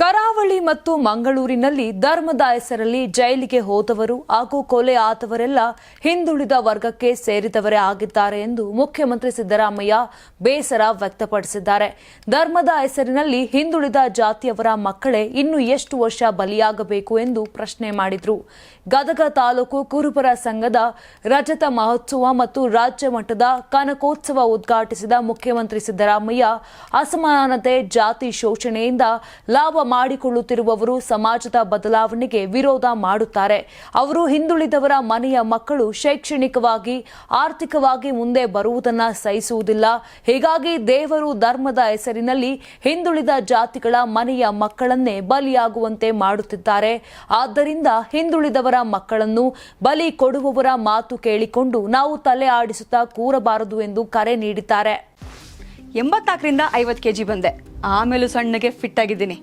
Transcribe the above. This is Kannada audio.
ಕರಾವಳಿ ಮತ್ತು ಮಂಗಳೂರಿನಲ್ಲಿ ಧರ್ಮದ ಹೆಸರಲ್ಲಿ ಜೈಲಿಗೆ ಹೋದವರು ಹಾಗೂ ಕೊಲೆ ಆದವರೆಲ್ಲ ಹಿಂದುಳಿದ ವರ್ಗಕ್ಕೆ ಸೇರಿದವರೇ ಆಗಿದ್ದಾರೆ ಎಂದು ಮುಖ್ಯಮಂತ್ರಿ ಸಿದ್ದರಾಮಯ್ಯ ಬೇಸರ ವ್ಯಕ್ತಪಡಿಸಿದ್ದಾರೆ. ಧರ್ಮದ ಹೆಸರಿನಲ್ಲಿ ಹಿಂದುಳಿದ ಜಾತಿಯವರ ಮಕ್ಕಳೇ ಇನ್ನು ಎಷ್ಟು ವರ್ಷ ಬಲಿಯಾಗಬೇಕು ಎಂದು ಪ್ರಶ್ನೆ ಮಾಡಿದರು. ಗದಗ ತಾಲೂಕು ಕುರುಬರ ಸಂಘದ ರಜತ ಮಹೋತ್ಸವ ಮತ್ತು ರಾಜ್ಯ ಮಟ್ಟದ ಕನಕೋತ್ಸವ ಉದ್ಘಾಟಿಸಿದ ಮುಖ್ಯಮಂತ್ರಿ ಸಿದ್ದರಾಮಯ್ಯ, ಅಸಮಾನತೆ ಜಾತಿ ಶೋಷಣೆಯಿಂದ ಲಾಭ ಮಾಡಿಕೊಳ್ಳುತ್ತಿರುವವರು ಸಮಾಜದ ಬದಲಾವಣೆಗೆ ವಿರೋಧ ಮಾಡುತ್ತಾರೆ. ಅವರು ಹಿಂದುಳಿದವರ ಮನೆಯ ಮಕ್ಕಳು ಶೈಕ್ಷಣಿಕವಾಗಿ, ಆರ್ಥಿಕವಾಗಿ ಮುಂದೆ ಬರುವುದನ್ನು ಸಹಿಸುವುದಿಲ್ಲ. ಹೀಗಾಗಿ ದೇವರು ಧರ್ಮದ ಹೆಸರಿನಲ್ಲಿ ಹಿಂದುಳಿದ ಜಾತಿಗಳ ಮನೆಯ ಮಕ್ಕಳನ್ನೇ ಬಲಿಯಾಗುವಂತೆ ಮಾಡುತ್ತಿದ್ದಾರೆ. ಆದ್ದರಿಂದ ಹಿಂದುಳಿದವರ ಮಕ್ಕಳನ್ನು ಬಲಿ ಕೊಡುವವರ ಮಾತು ಕೇಳಿಕೊಂಡು ನಾವು ತಲೆ ಆಡಿಸುತ್ತಾ ಕೂರಬಾರದು ಎಂದು ಕರೆ ನೀಡಿದ್ದಾರೆ. ಎಂಬತ್ನಾಲ್ಕರಿಂದ ಐವತ್ತು ಕೆಜಿ ಬಂದೆ. ಆಮೇಲೂ ಸಣ್ಣಗೆ ಫಿಟ್ ಆಗಿದ್ದೀನಿ.